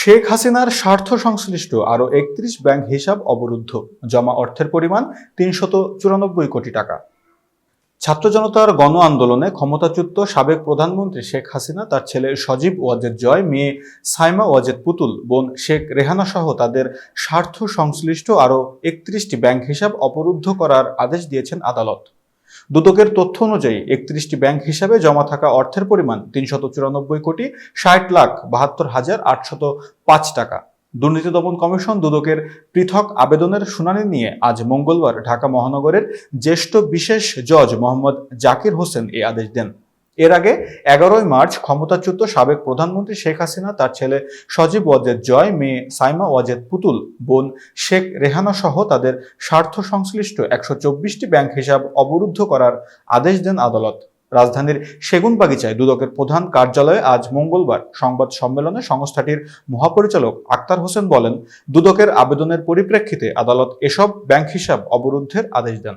শেখ হাসিনার স্বার্থ সংশ্লিষ্ট আরও একত্রিশ ব্যাংক হিসাব অবরুদ্ধ। জমা অর্থের পরিমাণ তিনশত চুরানব্বই কোটি টাকা। ছাত্র জনতার গণ আন্দোলনে ক্ষমতাচ্যুত সাবেক প্রধানমন্ত্রী শেখ হাসিনা, তার ছেলে সজীব ওয়াজেদ জয়, মেয়ে সাইমা ওয়াজেদ পুতুল, বোন শেখ রেহানা সহ তাদের স্বার্থ সংশ্লিষ্ট আরও একত্রিশটি ব্যাংক হিসাব অবরুদ্ধ করার আদেশ দিয়েছেন আদালত। দুদকের তথ্য অনুযায়ী একত্রিশটি ব্যাংক হিসাবে জমা থাকা অর্থের পরিমাণ তিনশত চুরানব্বই কোটি, ষাট লাখ বাহাত্তর হাজার আটশত পাঁচ টাকা। দুর্নীতি দমন কমিশন দুদকের পৃথক আবেদনের শুনানি নিয়ে আজ মঙ্গলবার ঢাকা মহানগরের জ্যেষ্ঠ বিশেষ জজ মোহাম্মদ জাকির হোসেন এই আদেশ দেন। এর আগে এগারোই মার্চ ক্ষমতাচ্যুত সাবেক প্রধানমন্ত্রী শেখ হাসিনা, তার ছেলে সজীব ওয়াজেদ জয়, মেয়ে সাইমা ওয়াজেদ পুতুল, বোন শেখ রেহানা সহ তাদের স্বার্থ সংশ্লিষ্ট একশো চব্বিশটি ব্যাংক হিসাব অবরুদ্ধ করার আদেশ দেন আদালত। রাজধানীর সেগুনবাগিচায় দুদকের প্রধান কার্যালয়ে আজ মঙ্গলবার সংবাদ সম্মেলনে সংস্থাটির মহাপরিচালক আক্তার হোসেন বলেন, দুদকের আবেদনের পরিপ্রেক্ষিতে আদালত এসব ব্যাংক হিসাব অবরুদ্ধের আদেশ দেন।